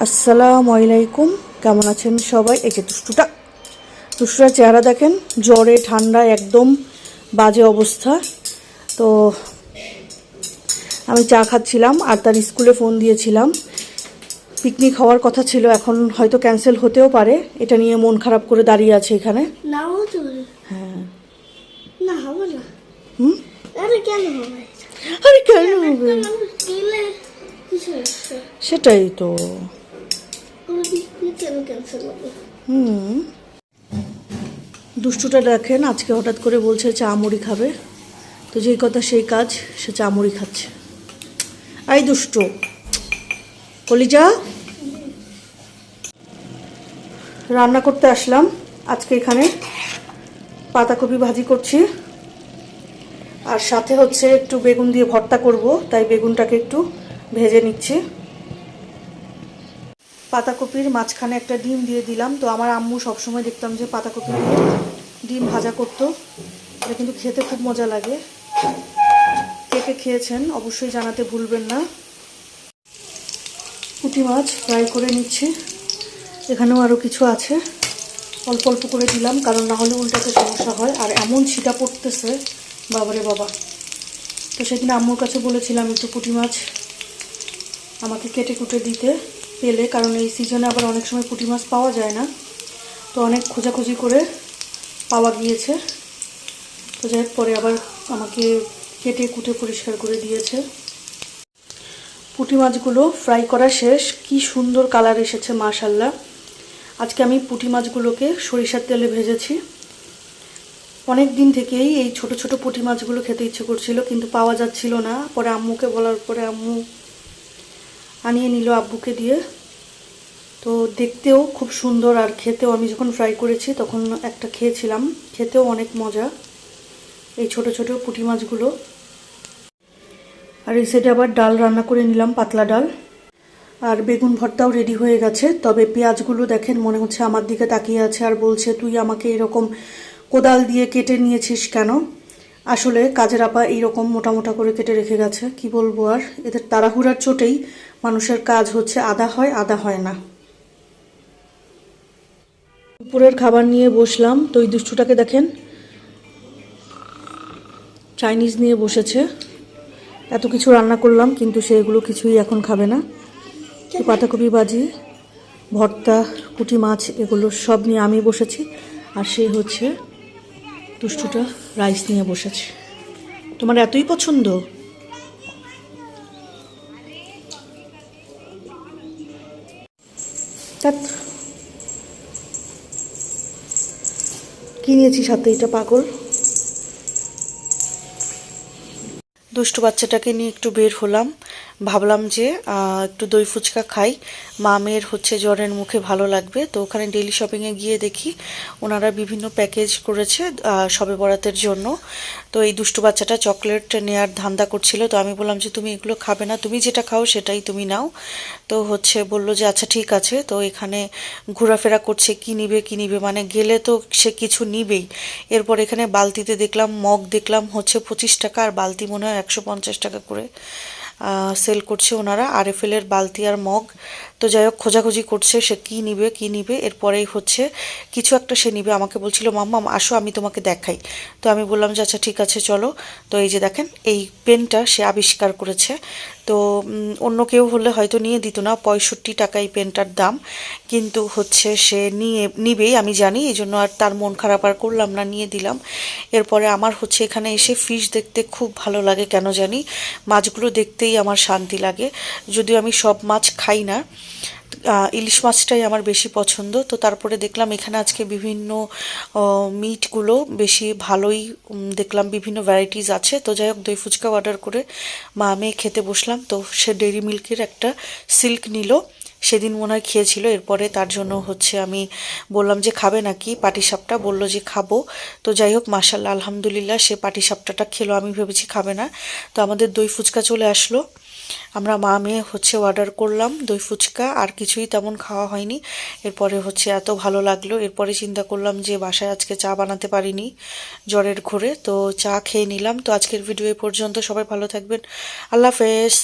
আসসালামু আলাইকুম কেমন আছেন সবাই এই যে দুষ্টুটা দুষ্টুটার চেহারা দেখেন জ্বরে ঠান্ডা একদম বাজে অবস্থা তো আমি চা খাচ্ছিলাম আর তার স্কুলে ফোন দিয়েছিলাম পিকনিক হওয়ার কথা ছিল এখন হয়তো ক্যান্সেল হতেও পারে এটা নিয়ে মন খারাপ করে দাঁড়িয়ে আছে এখানে হ্যাঁ না হবে না হুম আরে কেন হবে আরে কেন হবে মানুষ গেলে কিছু হচ্ছে সেটাই তো কোনো পিকনিক কেন ক্যান্সেল হবে হুম। দুষ্টুটা দেখেন, আজকে হঠাৎ করে বলছে চা মুড়ি খাবে। তো যেই কথা সেই কাজ, সে চা মুড়ি খাচ্ছে। আই দুষ্টু, কলিজা? রান্না করতে আসলাম, আজকে এখানে পাতাকপি ভাজি করছি। আর সাথে হচ্ছে একটু বেগুন দিয়ে ভর্তা করব, তাই বেগুনটাকে একটু ভেজে নিচ্ছি। পাতাকপির মাঝখানে একটা ডিম দিয়ে দিলাম। তো আমার আম্মু সবসময় দেখতাম যে পাতাকপি ডিম ভাজা করতো। এটা কিন্তু খেতে খুব মজা লাগে। কে কে খেয়েছেন অবশ্যই জানাতে ভুলবেন না। পুঁটি মাছ ফ্রাই করে নিচ্ছি। এখানেও আরও কিছু আছে। অল্প অল্প করে দিলাম, কারণ না হলে উল্টাতে সমস্যা হয়। আর এমন ছিটা পড়তেছে, বাবারে বাবা। তো সেদিন আম্মুর কাছে বলেছিলাম, একটু পুঁটি মাছ আমাকে কেটে কুটে দিতে। পেলে, কারণ এই সিজনে আবার অনেক সময় পুঁটি মাছ পাওয়া যায় না। তো অনেক খোঁজাখুঁজি করে পাওয়া গিয়েছে। তো যাই পরে আবার আমাকে কেটে কুটে পরিষ্কার করে দিয়েছে। পুঁটি মাছগুলো ফ্রাই করা শেষ। কি সুন্দর কালার এসেছে মাশাল্লাহ আজকে আমি পুঁটি মাছগুলোকে সরিষার তেলে ভেজেছি। অনেক দিন থেকেই এই ছোট ছোট পুঁটি মাছগুলো খেতে ইচ্ছে করছিল, কিন্তু পাওয়া যাচ্ছিল না। পরে আম্মুকে বলার পরে আম্মু আনিয়ে নিল আব্বুকে দিয়ে। তো দেখতেও খুব সুন্দর, আর খেতেও আমি যখন ফ্রাই করেছি তখন একটা খেয়েছিলাম। খেতেও অনেক মজা। এই ছোট ছোট পুঁটি মাছগুলো। আর এই সাইডে আবার ডাল রান্না করে নিলাম, পাতলা ডাল। আর বেগুন ভর্তাও রেডি হয়ে গেছে। তবে পেঁয়াজগুলো দেখেন, মনে হচ্ছে আমার দিকে তাকিয়ে আছে আর বলছে, তুই আমাকে এরকম কোদাল দিয়ে কেটে নিয়েছিস কেন? আসলে কাজের আপা এইরকম মোটা মোটা করে কেটে রেখে গেছে। কি বলব আর? এদের তাড়াহুড়ার চোটেই মানুষের কাজ হচ্ছে আদা হয় আদা হয় না। দুপুরের খাবার নিয়ে বসলাম। তো ওই দুষ্টুটাকে দেখেন, চাইনিজ নিয়ে বসেছে। এত কিছু রান্না করলাম, কিন্তু সে এগুলো কিছুই এখন খাবে না। পাতাকপি ভাজি, ভর্তা পুঁটি মাছ, এগুলো সব নিয়ে আমি বসেছি। আর সে হচ্ছে দুষ্টুটা রাইস নিয়ে বসেছে। তোমার এতই পছন্দ? ধ্যাৎ। কি নিয়েছি সাথে এটা পাগল। দুষ্টু বাচ্চাটাকে নিয়ে একটু বের হলাম। ভাবলাম যে একটু দই ফুচকা খাই। মামের হচ্ছে জ্বরের মুখে ভালো লাগবে। তো ওখানে ডেলি শপিংয়ে গিয়ে দেখি ওনারা বিভিন্ন প্যাকেজ করেছে সবে বরাতের জন্য। তো এই দুষ্টু বাচ্চাটা চকলেট নেয়ার ধান্দা করছিল। তো আমি বললাম যে, তুমি এগুলো খাবে না। তুমি যেটা খাও সেটাই তুমি নাও। তো হচ্ছে বলল যে আচ্ছা ঠিক আছে। তো এখানে ঘোরাফেরা করছে, কি নিবে কি নিবে? মানে গেলে তো সে কিছু নিবেই। এরপর এখানে বালতিতে দেখলাম, মগ দেখলাম, হচ্ছে পঁচিশ টাকা, আর বালতি মনে হয় একশো পঞ্চাশ টাকা করে। সেল করছে ওনারা আর আরএফএলের বালতি আর মগ। তো যাই হোক, খোঁজাখুঁজি করছে সে কি নিবে কি নিবে, এরপরেই হচ্ছে কিছু একটা সে নিবে। আমাকে বলছিল, মাম্মা, আসো, আমি তোমাকে দেখাই। তো আমি বললাম যে আচ্ছা ঠিক আছে, চলো। তো এই যে দেখেন, এই পেনটা সে আবিষ্কার করেছে। তো অন্য কেউ হলে হয়তো নিয়ে দিত না, পঁয়ষট্টি টাকা এই পেনটার দাম। কিন্তু হচ্ছে সে নিয়ে, নিবেই, আমি জানি, এই জন্য আর তার মন খারাপ আর করলাম না, নিয়ে দিলাম। এরপরে আমার হচ্ছে এখানে এসে ফিশ দেখতে খুব ভালো লাগে, কেন জানি? মাছগুলো দেখতেই আমার শান্তি লাগে। যদিও আমি সব মাছ খাই না ইলিশ মাছটাই আমার বেশি পছন্দ। তো তারপরে দেখলাম এখানে আজকে বিভিন্ন মিটগুলো বেশি ভালোই দেখলাম বিভিন্ন ভ্যারাইটিস আছে। তো যাই হোক, দই ফুচকা অর্ডার করে মা মেয়ে খেতে বসলাম। তো সে ডেরি মিল্কের একটা সিল্ক নিল। সেদিন মনে হয় খেয়েছিল। এরপরে তার জন্য হচ্ছে আমি বললাম যে, খাবে নাকি? পাটিসাপটা বলল যে, খাব। তো যাই হোক মাসাল্লাহ আলহামদুলিল্লাহ সে পাটিসাপটাটা খেলো। আমি ভেবেছি খাবে না। তো আমাদের দই ফুচকা চলে আসলো। আমরা মা মেয়ে হচ্ছে অর্ডার করলাম দই ফুচকা, আর কিছুই তেমন খাওয়া হয়নি। এরপরে হচ্ছে এত ভালো লাগল। এরপরে চিন্তা করলাম যে বাসায় আজকে চা বানাতে পারিনি জ্বরের ঘোরে। তো চা খেয়ে নিলাম। তো আজকের ভিডিও এ পর্যন্ত সবাই ভালো থাকবেন। আল্লাহ হাফেজ।